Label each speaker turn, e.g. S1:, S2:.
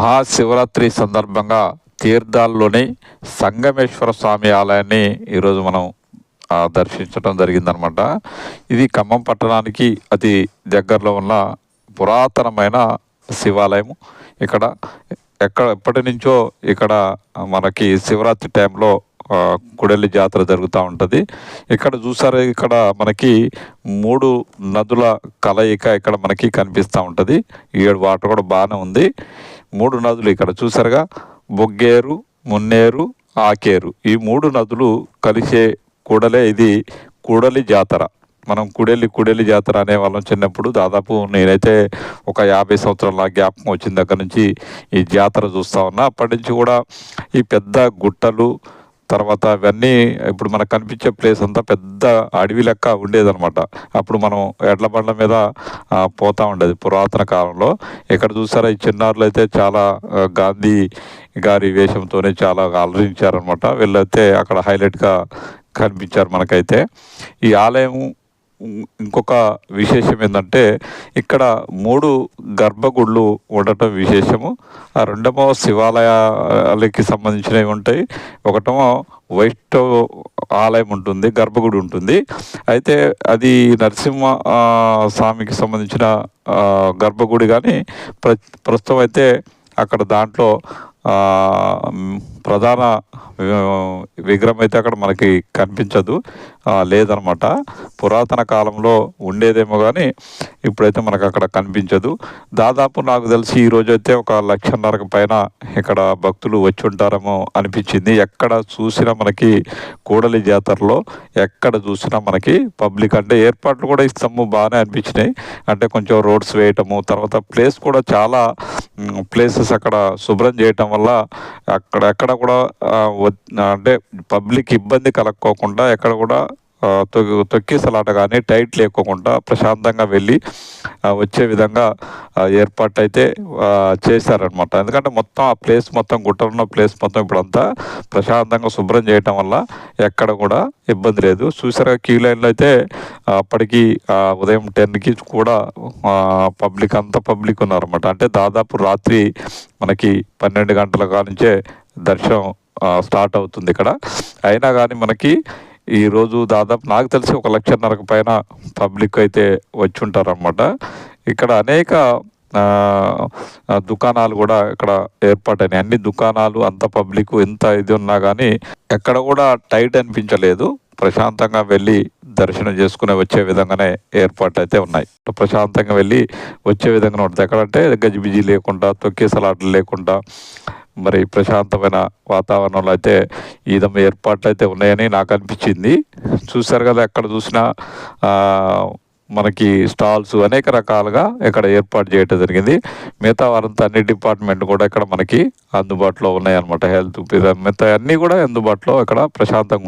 S1: మహాశివరాత్రి సందర్భంగా తీర్థాల్లోని సంగమేశ్వర స్వామి ఆలయాన్ని ఈరోజు మనం దర్శించడం జరిగిందనమాట. ఇది ఖమ్మం పట్టణానికి అతి దగ్గరలో ఉన్న పురాతనమైన శివాలయము. ఇక్కడ ఎక్కడ ఎప్పటి నుంచో ఇక్కడ మనకి శివరాత్రి టైంలో కుడెల్లి జాతర జరుగుతూ ఉంటుంది. ఇక్కడ చూసారు ఇక్కడ మనకి మూడు నదుల కలయిక ఇక్కడ మనకి కనిపిస్తూ ఉంటుంది. ఏడు వాటర్ కూడా బాగానే ఉంది. మూడు నదులు ఇక్కడ చూసారుగా? బొగ్గేరు మున్నేరు ఆకేరు. ఈ మూడు నదులు కలిసే కూడలే ఇది కూడలి జాతర. మనం కుడెల్లి కుడెల్లి జాతర అనేవాళ్ళం చిన్నప్పుడు దాదాపు నేనైతే ఒక యాభై సంవత్సరాల జ్ఞాపకం వచ్చిన దగ్గర నుంచి ఈ జాతర చూస్తూ ఉన్నా. అప్పటి నుంచి కూడా ఈ పెద్ద గుట్టలు తర్వాత ఇవన్నీ ఇప్పుడు మనకు కనిపించే ప్లేస్ అంతా పెద్ద అడవి లెక్క ఉండేదనమాట అప్పుడు మనం ఎడ్ల బండ్ల మీద పోతా ఉండేది పురాతన కాలంలో. ఇక్కడ చూసారా ఈ చిన్నారులు అయితే చాలా గాంధీ గారి వేషంతోనే చాలా అలరించారనమాట వీళ్ళైతే అక్కడ హైలైట్గా కనిపించారు మనకైతే. ఈ ఆలయం ఇంకొక విశేషం ఏంటంటే ఇక్కడ మూడు గర్భగుళ్ళు ఉండటం విశేషము. ఆ రెండమో శివాలయాలకి సంబంధించినవి ఉంటాయి. ఒకటమో వైష్ణవ ఆలయం ఉంటుంది గర్భగుడి ఉంటుంది. అయితే అది నరసింహ స్వామికి సంబంధించిన గర్భగుడి కానీ ప్ర ప్రస్తుతం అయితే అక్కడ దాంట్లో ప్రధాన విగ్రహం అయితే అక్కడ మనకి కనిపించదు. లేదనమాట. పురాతన కాలంలో ఉండేదేమో కానీ ఇప్పుడైతే మనకు అక్కడ కనిపించదు. దాదాపు నాకు తెలిసి ఈ అయితే ఒక లక్షన్నరకు పైన ఇక్కడ భక్తులు వచ్చి ఉంటారేమో అనిపించింది. ఎక్కడ చూసినా మనకి కూడలి జాతరలో ఎక్కడ చూసినా మనకి పబ్లిక్ అంటే ఏర్పాట్లు కూడా ఇస్తాము బాగానే అనిపించినాయి. అంటే కొంచెం రోడ్స్ వేయటము తర్వాత ప్లేస్ కూడా చాలా ప్లేసెస్ అక్కడ శుభ్రం చేయటం వల్ల అక్కడ ఎక్కడ కూడా అంటే పబ్లిక్ ఇబ్బంది కలక్కోకుండా ఎక్కడ కూడా తొ- తొక్కిసలాట కానీ టైట్ లేకోకుండా ప్రశాంతంగా వెళ్ళి వచ్చే విధంగా ఏర్పాటు అయితే చేశారనమాట ఎందుకంటే మొత్తం ఆ ప్లేస్ మొత్తం గుట్టలున్న ప్లేస్ మొత్తం ఇప్పుడంతా ప్రశాంతంగా శుభ్రం చేయటం వల్ల ఎక్కడ కూడా ఇబ్బంది లేదు. చూసారా క్యూ లైన్లో అయితే అప్పటికి ఉదయం టెన్కి కూడా పబ్లిక్ అంతా పబ్లిక్ ఉన్నారన్నమాట. అంటే దాదాపు రాత్రి మనకి పన్నెండు గంటల కానుంచే దర్శనం స్టార్ట్ అవుతుంది ఇక్కడ. అయినా కానీ మనకి ఈరోజు దాదాపు నాకు తెలిసి ఒక లక్షన్నరకు పైన పబ్లిక్ అయితే వచ్చి ఉంటారన్నమాట. ఇక్కడ అనేక దుకాణాలు కూడా ఇక్కడ ఏర్పాటైనాయి అన్ని దుకాణాలు అంత పబ్లిక్ ఎంత ఇది ఉన్నా కానీ ఎక్కడ కూడా టైట్ అనిపించలేదు. ప్రశాంతంగా వెళ్ళి దర్శనం చేసుకునే వచ్చే విధంగానే ఏర్పాటు అయితే ఉన్నాయి ప్రశాంతంగా వెళ్ళి వచ్చే విధంగానే ఉంటుంది. ఎక్కడంటే గజిబిజి లేకుండా తొక్కేసలాటలు లేకుండా మరి ప్రశాంతమైన వాతావరణంలో అయితే ఈ విధంగా ఏర్పాట్లు అయితే ఉన్నాయని నాకు అనిపించింది. చూశారు కదా ఎక్కడ చూసినా మనకి స్టాల్స్ అనేక రకాలుగా ఇక్కడ ఏర్పాటు చేయడం జరిగింది. మిగతా వారంతా అన్ని డిపార్ట్మెంట్ కూడా ఇక్కడ మనకి అందుబాటులో ఉన్నాయన్నమాట. హెల్త్ మిగతా అన్నీ కూడా అందుబాటులో ఇక్కడ ప్రశాంతంగా